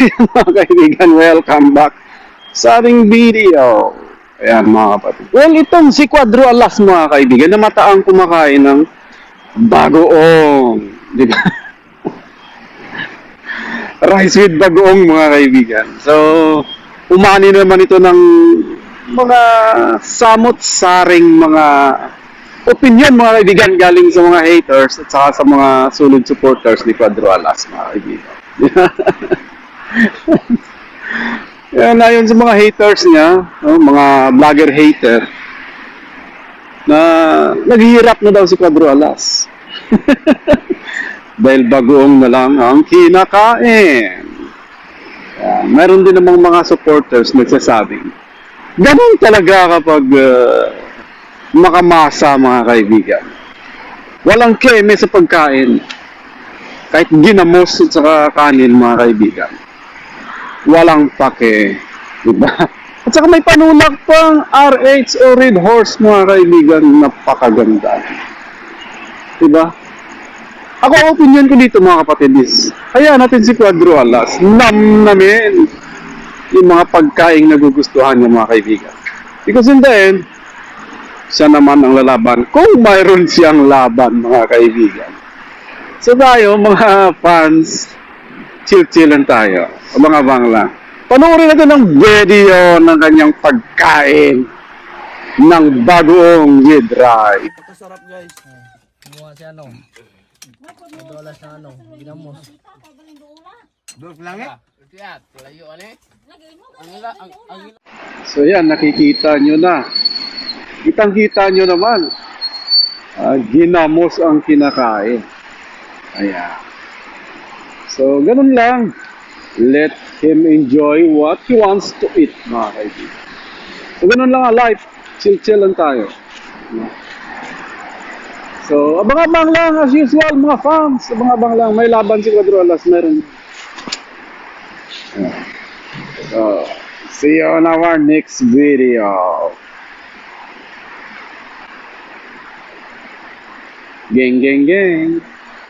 Ayan mga kaibigan, welcome back sa ating video. Ayan mga kapatid. Well, itong si Quadro Alas mga kaibigan, na mataang kumakain ng bagoong. Di ba? Rice with bagoong mga kaibigan. So, umani naman ito ng mga samot-saring mga opinion mga kaibigan galing sa mga haters at saka sa mga solid supporters ni Quadro Alas mga kaibigan. Yan, ayon sa mga haters niya, no, mga vlogger hater, na naghihirap na daw si Quadro Alas. Dahil bagoong na lang ang kinakain. Yan, meron din namang mga supporters nagsasabing, ganun talaga kapag uh, makamasa mga kaibigan. Walang keme sa pagkain. Kahit ginamos at saka kanin mga kaibigan. Walang pake. Diba? At saka may panulak pang RH o Red Horse mga kaibigan. Napakaganda. Diba? Ako ang opinion ko dito mga kapatid is, hayaan natin si Quadro Alas. Nam namin yung mga pagkaing nagugustuhan niya mga kaibigan. Because in the end, siya naman ang lalaban kung mayroon siyang laban mga kaibigan. So tayo mga fans, chill-chillan tayo. Abang-abang lang. Panoorin natin ang video ng kanyang pagkain ng bagoong yidray. Pagkasarap guys. Kumuha si ano. Madolas na ano. Ginamos. Dos lang eh. So yan, nakikita nyo na. Kitang-kita nyo naman. Ah, ginamos ang kinakain. Ayan. So, ganun lang. Let him enjoy what he wants to eat, mga kaibigan. So, ganun lang ang life. Chill-chill lang tayo. So, abang-abang lang as usual, mga fans. Abang-abang lang. May laban si Quadrolas. Meron. So, see you on our next video. Gang, gang, gang.